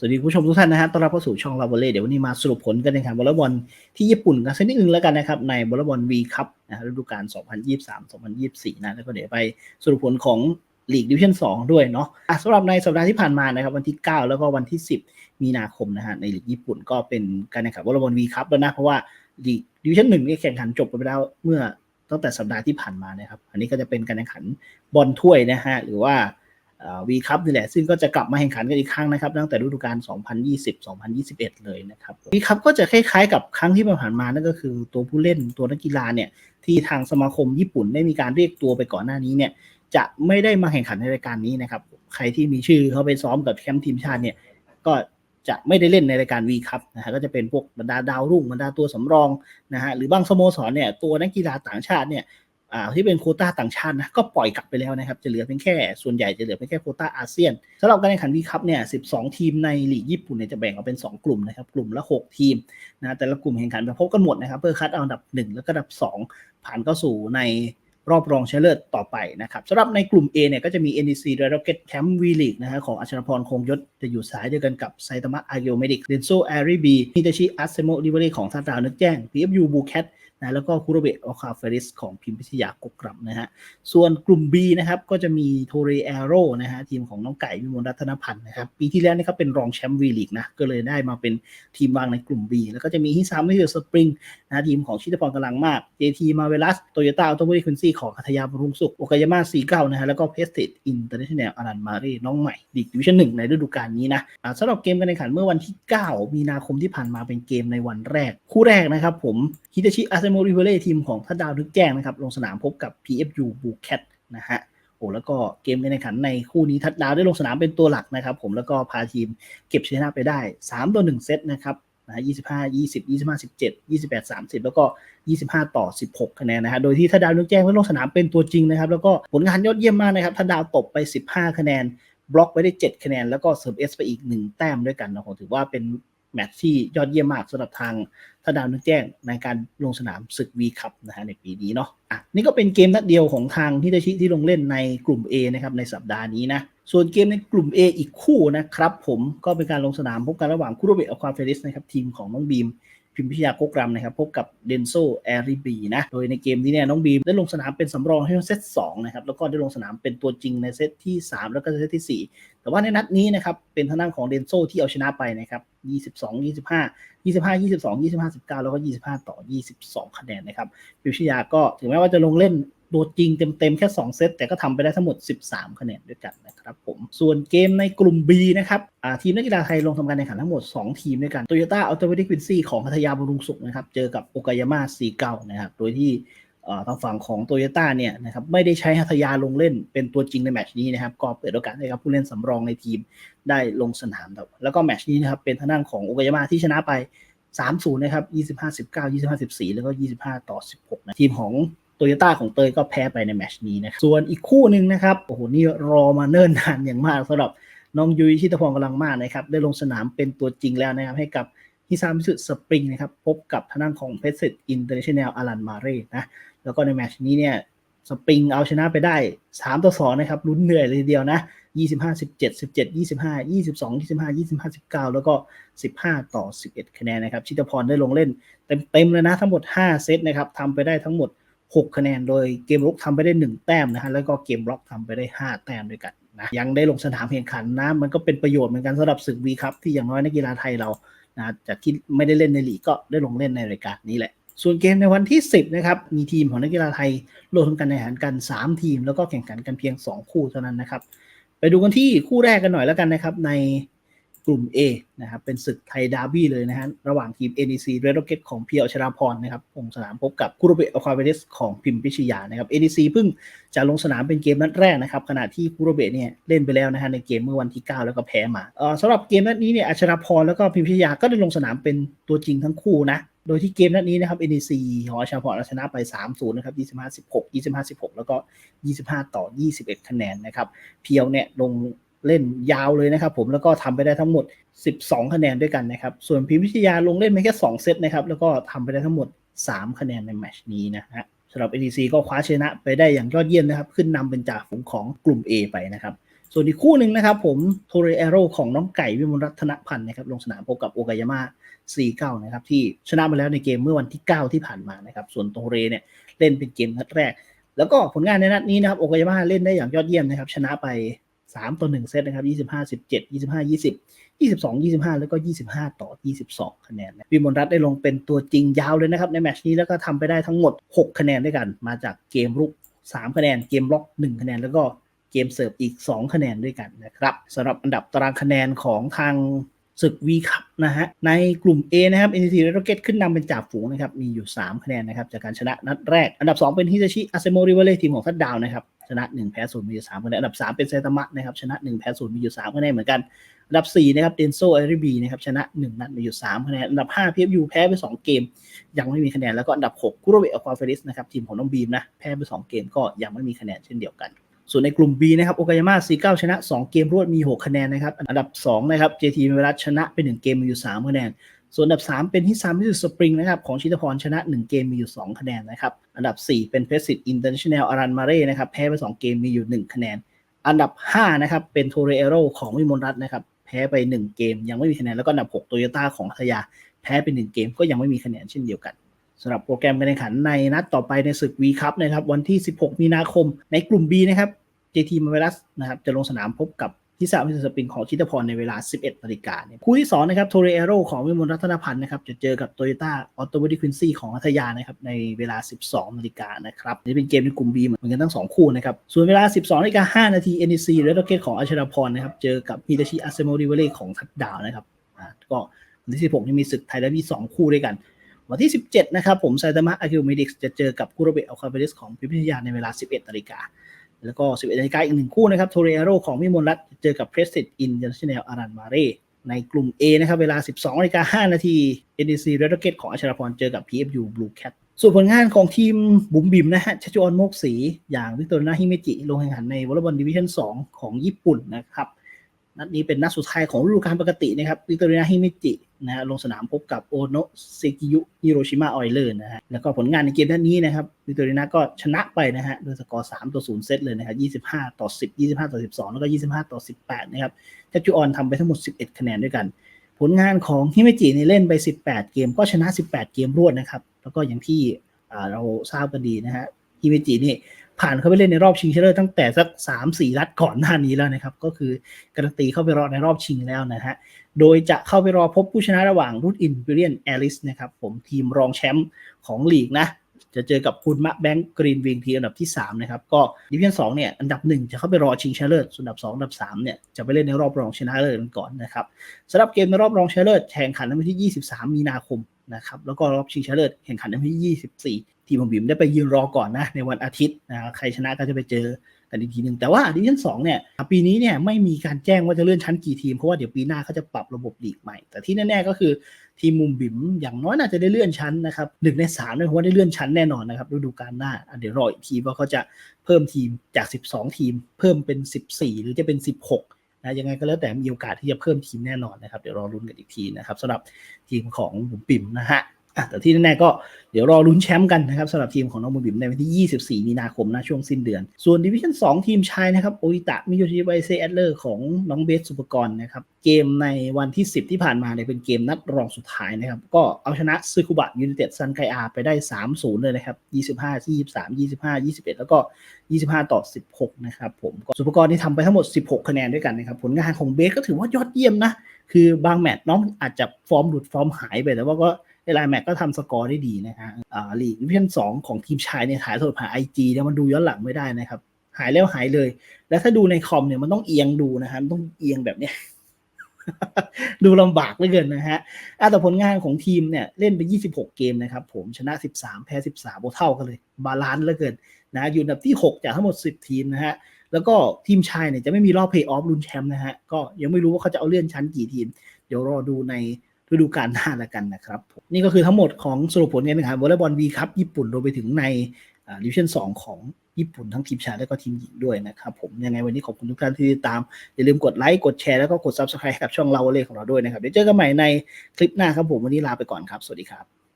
สวัสดีผู้ชมทุกท่านนะฮะต้อนรับเข้าสู่ช่องลาโบเล่เดี๋ยววันนี้มาสรุปผลการแข่งขันวอลเลย์บอลที่ญี่ปุ่นกันสักนิดนึงแล้วกันนะครับ ในวอลเลย์บอลวีคัพนะฮะฤดูกาล 2023-2024 นะ แล้วก็เดี๋ยวไปสรุปผลของลีกดิวิชั่น2ด้วยเนาะะสำหรับในสัปดาห์ที่ผ่านมานะครับ วันที่ 9 แล้วก็วันที่ 10 มีนาคมนะฮะในลีกญี่ปุ่นก็เป็นการแข่งขันวอลเลย์บอลวีคัพแล้วนะเพราะว่าลีกดิวิชั่นหนึ่งนี่แข่งขันจบไปแล้วเมื่อตั้งแต่สัปดาห์ที่ผ่านมานะครับ อันนี้ก็จะเป็นการแข่งขันบอลถ้วยนะฮะหรือว่า วีคัพนี่แหละ ซึ่งก็จะกลับมาแข่งขันกันอีกครั้งนะครับ ตั้งแต่ฤดูกาล 2020-2021 เลยนะครับวีคัพก็จะคล้ายๆกับครั้งที่ผ่านมานั่นก็คือตัวผู้เล่นตัวนักกีฬาเนี่ยที่ทางสมาคมญี่ปุ่นได้มีการเรียกตัวไปก่อนหน้านี้เนี่ยจะไม่ได้มาแข่งขันในรายการนี้นะครับ ใครที่มีชื่อเขาไปซ้อมกับแคมป์ทีมชาติเนี่ยก็จะไม่ได้เล่นในรายการวีคัพนะฮะก็จะเป็นพวกบรรดาดาวรุ่งบรรดาตัวสำรองนะฮะหรือบางสโมสรเนี่ยตัวนักกีฬาต่างชาติเนี่ย อ่าที่เป็นโคต้าต่างชาตินะก็ปล่อยกลับไปแล้วนะครับ จะเหลือเพียงแค่ส่วนใหญ่จะเหลือเพียงแค่โคต้าอาเซียนสำหรับการแข่งขันวีคัพเนี่ย12 ทีมในลีกญี่ปุ่นเนี่ยจะแบ่งออกเป็น 2 กลุ่มนะครับ กลุ่มละ 6 ทีมนะแต่ละกลุ่มแข่งขันไปพบกันหมดนะครับเพื่อคัดเอาอันดับ 1 แล้วก็อันดับ 2 ผ่านเข้าสู่ในรอบรองชนะเลิศต่อไปนะครับสำหรับในกลุ่ม A เนี่ยก็จะมี NEC Rocket Camp V League นะฮะของอัชรพรคงยศจะอยู่สายเดียวกันกับไซตามะอาเกโอเมดิกเรนโซแอริบีฮิตาชิอัสเซโมดิเวอรี่ของทาดาวนึกแจ้ง PFU บูแคท นะแล้วก็คุโรเบะออคาเฟริสของพิมพิทยากกรัมนะฮะส่วนกลุ่ม B นะครับก็จะมีโทเรแอโรนะฮะทีมของน้องไก่วิมลรัตนพันธ์นะครับปีที่แล้วนี่เขาเป็นรองแชมป์วีลีกนะก็เลยได้มาเป็นทีมวางในกลุ่ม B แล้วก็จะมีฮิซามมิเอสปริงนะทีมของชิตพรกำลังมาก JT มาเวลัสโตโยต้าออโตโมบิลคุนซี่ของคัทยาบรุงสุขโอกายาม่าซีเก้านะฮะแล้วก็เพสติดอินเตอร์เนชั่นแนลอารันมารีน้องใหม่ลีกดิวิชั่นหนึ่งในฤดูกาลนี้นะสำหรับเกมการแข่งขันเมื่อวันที่ 9 มีนาคมที่ผ่านมาเป็นเกมในวันแรก คู่แรกนะครับผมฮิตาชิอาเซโมริเวเล่ทีมของทัดดาวนึกแจ้งนะครับ ลงสนามพบกับ PFU บูแคทนะฮะโอ้แล้วก็เกมการแข่งขันในคู่นี้ทัดดาวได้ลงสนามเป็นตัวหลักนะครับ ผมแล้วก็พาทีมเก็บชนะไปได้ 3 ต่อ 1 เซตนะครับนะ25 20 25 17 28 30แปดสามสิบแล้วก็25ต่อ16คะแนนนะฮะ โดยที่ทัดดาวนึกแจ้งได้ลงสนามเป็นตัวจริงนะครับ แล้วก็ผลงานยอดเยี่ยมมากนะครับทัดดาวตบไป15คะแนน บล็อกไปได้7คะแนน แล้วก็เสิร์ฟเอสไปอีก1แต้มด้วยกันนะผมถือว่าเป็น แมตช์ที่ยอดเยี่ยมมากสำหรับทางถ้าดาวนึกแจ้งในการลงสนามศึกวีคัพนะฮะในปีนี้เนาะอะนี่ก็เป็นเกมนัดเดียวของทางฮิตาชิที่ลงเล่นในกลุ่ม A นะครับในสัปดาห์นี้นะส่วนเกมในกลุ่ม A อีกคู่นะครับผมก็เป็นการลงสนามพบกันระหว่างคูโรเบะอควาเฟริสนะครับทีมของน้องบีม พิมพิชยาโกกรัมนะครับพบกับเดนโซแอริบีนะโดยในเกมนี้เนี่ยน้องบีมได้ลงสนามเป็นสำรองให้เซต2นะครับแล้วก็ได้ลงสนามเป็นตัวจริงในเซตที่ 3 แล้วก็เซตที่ 4 แต่ว่าในนัดนี้นะครับเป็นทางด้านของเดนโซที่เอาชนะไปนะครับ22 25 25 22 25 19 แล้วก็ 25 ต่อ 22 คะแนนนะครับพิมพิชยาก็ถึงแม้ว่าจะลงเล่น ตัวจริงเต็มๆ แค่ 2 เซต แต่ก็ทำไปได้ทั้งหมด 13 คะแนนด้วยกันนะครับผม ส่วนเกมในกลุ่ม B นะครับทีมนักกีฬาไทยลงทำการแข่งขันทั้งหมด 2 ทีมด้วยกันโตโยต้าอัลโตเมติกวินซี่ของพัทยาบำรุงสุขนะครับ เจอกับโอกายาม่าซีเก้านะครับ โดยที่ทางฝั่งของโตโยต้าเนี่ยนะครับไม่ได้ใช้ฮัทยาลงเล่นเป็นตัวจริงในแมชนี้นะครับก็เปิดโอกาสให้กับผู้เล่นสำรองในทีมได้ลงสนามแล้วก็แมชนี้นะครับเป็นทางด้านของโอกายาม่าที่ชนะไป 3-0 นะครับ 25-19 25-14 แล้วก็ 25 ต่อ 16 นะทีมของ โตโยต้าของเตยก็แพ้ไปในแมชนี้นะส่วนอีกคู่หนึ่งนะครับโอ้โหนี่รอมาเนิ่นนานอย่างมากสำหรับน้องยุ้ยชิตพรกำลังมากนะครับ ได้ลงสนามเป็นตัวจริงแล้วนะครับ ให้กับฮิซามิสุสปริงนะครับ พบกับทางด้านของเพชรเซตอินเตอร์เนชั่นแนลอารันมาเร่นะแล้วก็ในแมชนี้เนี่ยสปริงเอาชนะไปได้ 3 ต่อ 2 นะครับลุ้นเหนื่อยเลยทีเดียวนะ 25 17 17 25 22 25 25 19 แล้วก็ 15 ต่อ 11 คะแนนนะครับ ชิตพรได้ลงเล่นเต็มๆเลยนะทั้งหมด 5 เซตนะครับทำไปได้ทั้งหมด 6 คะแนน โดยเกมรุกทำไปได้ 1 แต้มนะฮะแล้วก็เกมบล็อกทำไปได้ 5 แต้มด้วยกันนะยังได้ลงสนามแข่งขันนะมันก็เป็นประโยชน์เหมือนกันสำหรับศึกวีคัพที่อย่างน้อยนักกีฬาไทยเรานะจากที่ไม่ได้เล่นในลีกก็ได้ลงเล่นในรายการนี้แหละส่วนเกมในวันที่ 10 นะครับ มีทีมของนักกีฬาไทยลงทำการแข่งขันกัน 3 ทีม แล้วก็แข่งขันกันเพียง 2 คู่เท่านั้นนะครับ ไปดูกันที่คู่แรกกันหน่อยแล้วกันนะครับ ใน กลุ่ม A นะครับเป็นศึกไทยดาร์บี้เลยนะฮะระหว่างทีม NEC Red Rocket ของเพียวชราพรนะครับลงสนามพบกับคุโรเบะอควาเวเดสของพิมพิชยานะครับ NEC เพิ่งจะลงสนามเป็นเกมนัดแรกนะครับขณะที่คุโรเบะเนี่ยเล่นไปแล้วนะฮะในเกมเมื่อวันที่ 9 แล้วก็แพ้มาเอ่อสำหรับเกมนัดนี้เนี่ยอัชราพรแล้วก็พิมพิชยาก็ได้ลงสนามเป็นตัวจริงทั้งคู่นะโดยที่เกมนัดนี้นะครับ NEC ของอัชราพรชนะไป 3-0 นะครับ 25-16 25-16 แล้วก็ 25 ต่อ 21 คะแนนนะครับ เพียวเนี่ยลง เล่นยาวเลยนะครับผมแล้วก็ทำไปได้ทั้งหมด 12 คะแนนด้วยกันนะครับ ส่วนพิมพิทยาลงเล่นไปแค่ 2 เซตนะครับ แล้วก็ทำไปได้ทั้งหมด 3 คะแนนในแมชนี้นะฮะสำหรับ NEC ก็คว้าชนะไปได้อย่างยอดเยี่ยมนะครับ ขึ้นนำเป็นจ่าฝูงของกลุ่ม A ไปนะครับ ส่วนอีกคู่หนึ่งนะครับผมโทเรเอโรของน้องไก่วิมลรัตนพันธ์นะครับลงสนามพบกับโอกายาม่า4-9นะครับที่ชนะมาแล้วในเกมเมื่อวันที่ 9 ที่ผ่านมานะครับส่วนโทเรเนี่ยเล่นเป็นเกมนัดแรก แล้วก็ผลงานในนัดนี้นะครับโอกายาม่าเล่นได้อย่างยอดเยี่ยมนะครับชนะไป 3ต่อ1เซตนะครับ25 17 25 20 22 25แล้วก็25ต่อ22คะแนนนะวิมลรัตได้ลงเป็นตัวจริงยาวเลยนะครับในแมชนี้แล้วก็ทำไปได้ทั้งหมด6คะแนนด้วยกัน มาจากเกมรุก3คะแนน เกมล็อก1คะแนนแล้วก็เกมเสิร์ฟอีก 2 คะแนนด้วยกันนะครับสำหรับอันดับตารางคะแนนของทางศึกวีคัพนะฮะในกลุ่ม A นะครับ NTT Red Rocket ขึ้นนำเป็นจ่าฝูงนะครับ มีอยู่ 3 คะแนนนะครับ จากการชนะนัดแรก อันดับ 2 เป็นฮิซาชิอาเซโมริเวเลทีมของทัดดาวนะครับ ชนะ1แพ้0มีอยู่3คะแนนอันดับ 3 เป็นไซตามะนะครับชนะ1แพ้0มีอยู่3คะแนนเหมือนกันอันดับ4นะครับเดนโซเอริบีนะครับชนะ 1 นัดมีอยู่3คะแนนอันดับ5 PFU แพ้ไป 2 เกม ยังไม่มีคะแนนแล้วก็อันดับ6กุโรเบะอควาเฟริสนะครับทีมของน้องบีมนะแพ้ไป 2 เกมก็ยังไม่มีคะแนนเช่นเดียวกันส่วนในกลุ่ม B นะครับโอกายาม่า49 ชนะ 2 เกมรวดมี 6 คะแนนนะครับ อันดับ 2 นะครับ JT เวลาชนะไป 1 เกมมีอยู่ 3 คะแนน ส่วนอันดับ 3 เป็นฮิซามิสุสปริงนะครับของชิตพรชนะ 1 เกมมีอยู่ 2 คะแนนนะครับ อันดับ 4 เป็นเพสซิตอินเตอร์เนชั่นแนลอารันมาเร่นะครับแพ้ไป 2 เกมมีอยู่ 1 คะแนน อันดับ 5 นะครับเป็นโทเรเอโรของวิมลรัตน์นะครับแพ้ไป 1 เกมยังไม่มีคะแนน แล้วก็อันดับ 6 โตโยต้าของทยา แพ้ไป 1 เกมก็ยังไม่มีคะแนนเช่นเดียวกันสำหรับโปรแกรมการแข่งขันในนัดต่อไปในศึกวีคัพนะครับวันที่ 16 มีนาคมในกลุ่ม B นะครับ JT มาเวลัสนะครับจะลงสนามพบกับ ทิสาวิสสปิงของชิตพรในเวลา 11นาฬิกาเนี่ยคู่ที่2นะครับโทเรเอโรของวิมลรัตนพันธ์นะครับจะเจอกับโตโยต้าออโต o ิควินซี่ของพัทยานะครับในเวลา 12นาฬิกานะครับนี่เป็นเกมในกลุ่ม B เหมือนกันทั้ง 2 คู่นะครับ ส่วนเวลา 12นาฬิกา5นาที NEC เรดโรเกตของอัชราพรนะครับเจอกับฮิตาชิอาเซโมริเวเล่ของทัดดาวนะครับอ่าก็วันที่ 16นี่มีศึกไทยและมี2คู่ด้วยกันวันที่ 17 นะครับ ผมไซตามะอาคิวเมดิกจะเจอกับกุโรเบะอัลคาเบริสของพิพิธยาในเวลา 11นาฬิกา แล้วก็ 11นาฬิกาอีกหนึ่งคู่นะครับโทเรโรของมิมลรัตเจอกับเพรสติดอินเตอร์เนชั่นแนลอารันมาเร่ในกลุ่ม A นะครับเวลา 12นาฬิกา5นาที NDC Red Rocket ของอัชรพรเจอกับ PFU Blue Cat ส่วนผลงานของทีมบุ๋มบิมนะฮะชัชวอนโมกศรีอย่างวิกตอร์นาฮิเมจิ ลงแข่งขันในวอลเลย์บอลดิวิชั่น 2 ของญี่ปุ่นนะครับ นัดนี้เป็นนัดสุดท้ายของฤดูกาลปกตินะครับวิกตอรินาฮิมิจินะฮะลงสนามพบกับโอโนะเซกิยุฮิโรชิมาออยเลอร์นะฮะแล้วก็ผลงานในเกมนัดนี้นะครับวิกตอรินาก็ชนะไปนะฮะโดยสกอร์ 3 ต่อ 0 เซตเลยนะครับ 25 ต่อ 10 25 ต่อ 12 แล้วก็ 25 ต่อ 18 นะครับทัชจูออนทำไปทั้งหมด 11 คะแนนด้วยกัน ผลงานของฮิมิจิในเล่นไป 18 เกมก็ชนะ 18 เกมรวดนะครับแล้วก็อย่างที่เราทราบกันดีนะฮะฮิมิจินี่ ผ่านเข้าไปเล่นในรอบชิงชนะเลิศตั้งแต่สักสามสี่นัดก่อนหน้านี้แล้วนะครับ ก็คือการันตีเข้าไปรอในรอบชิงแล้วนะฮะโดยจะเข้าไปรอพบผู้ชนะระหว่างรุ่นอินเบรียนแอลิสนะครับผมทีมรองแชมป์ของลีกนะจะเจอกับคุณมะแบงก์กรีนวิงทีอันดับที่ 3 นะครับ ก็ดิวิชั่น2เนี่ยอันดับ 1 จะเข้าไปรอชิงชนะเลิศส่วนอันดับ 2 อันดับ3เนี่ยจะไปเล่นในรอบรองชนะเลิศกันก่อนนะครับสำหรับเกมในรอบรองชนะเลิศแข่งขันในวันที่ 23 มีนาคมนะครับแล้วก็รอบชิงชนะเลิศแข่งขันในวันที่ 24 ทีมของบิมได้ไปยืนรอก่อนนะในวันอาทิตย์นะใครชนะก็จะไปเจอกันอีกทีหนึ่งแต่ว่าดิวิชั่น2เนี่ยปีนี้เนี่ยไม่มีการแจ้งว่าจะเลื่อนชั้นกี่ทีมเพราะว่าเดี๋ยวปีหน้าเขาจะปรับระบบลีกใหม่ แต่ที่แน่ๆก็คือทีมมุมบิมอย่างน้อยน่าจะได้เลื่อนชั้นนะครับหนึ่งในสามเนี่ยผมว่าได้เลื่อนชั้นแน่นอนนะครับฤดูกาลหน้าเดี๋ยวรออีกทีว่าเขาจะเพิ่มทีมจาก 12 ทีม เพิ่มเป็น 14 หรือจะเป็น 16นะยังไงก็แล้วแต่มีโอกาสที่จะเพิ่มทีมแน่นอนนะครับเดี๋ยวรอรุ้นกันอีกทีนะครับสำหรับทีมของบุ๋มปิ่มนะฮะ อะแต่ที่แน่ๆก็เดี๋ยวรอลุ้นแชมป์กันนะครับสำหรับทีมของน้องบุ๋มบิ๋มในวันที่ 24 มีนาคมนะช่วงสิ้นเดือน ส่วนดิวิชั่น 2 ทีมชายนะครับโออิตะมิโยชิไวเซแอดเลอร์ของน้องเบสสุปกรณ์นะครับเกมในวันที่ 10 ที่ผ่านมาเนี่ยเป็นเกมนัดรองสุดท้ายนะครับก็เอาชนะซึคุบะยูไนเต็ดซันไคอาไปได้ 3-0 เลยนะครับ 25 23 25 21 แล้วก็ 25 ต่อ 16 นะครับผมก็สุปกรณ์ที่ทำไปทั้งหมด 16 คะแนนด้วยกันนะครับผลงานของเบสก็ถือว่ายอดเยี่ยมนะคือบางแมตช์น้องอาจจะฟอร์มหลุดฟอร์มหายไปแต่ว่าก็ ในหลายแมตช์ก็ทำสกอร์ได้ดีนะฮะอ่าลีกดิวิชั่นสองของทีมชายเนี่ยถ่ายสดผ่านไอจีเนี่ยมันดูย้อนหลังไม่ได้นะครับหายแล้วหายเลย แล้วถ้าดูในคอมเนี่ยมันต้องเอียงดูนะฮะมันต้องเอียงแบบเนี้ยดูลำบากเหลือเกินนะฮะอะแต่ผลงานของทีมเนี่ยเล่นไป 26 เกมนะครับ ผมชนะ 13 แพ้ 13โบเท่ากันเลย บาลานซ์เหลือเกินนะอยู่อันดับที่ 6 จากทั้งหมด 10 ทีมนะฮะ แล้วก็ทีมชายเนี่ยจะไม่มีรอบเพย์ออฟลุ้นแชมป์นะฮะ ก็ยังไม่รู้ว่าเขาจะเอาเลื่อนชั้นกี่ทีม เดี๋ยวรอดูใน ฤดูกาลหน้าละกันนะครับ นี่ก็คือทั้งหมดของสรุปผลการแข่งขันวอลเลย์บอลวีคัพญี่ปุ่นรวมไปถึงในดิวิชั่น2 ของญี่ปุ่นทั้งทีมชายและก็ทีมหญิงด้วยนะครับผมยังไงวันนี้ขอบคุณทุกท่านที่ติดตาม อย่าลืมกดไลค์ กดแชร์แล้วก็กด Subscribe กับช่องเราเลยของเราด้วยนะครับ เดี๋ยวเจอกันใหม่ในคลิปหน้าครับผม วันนี้ลาไปก่อนครับ สวัสดีครับ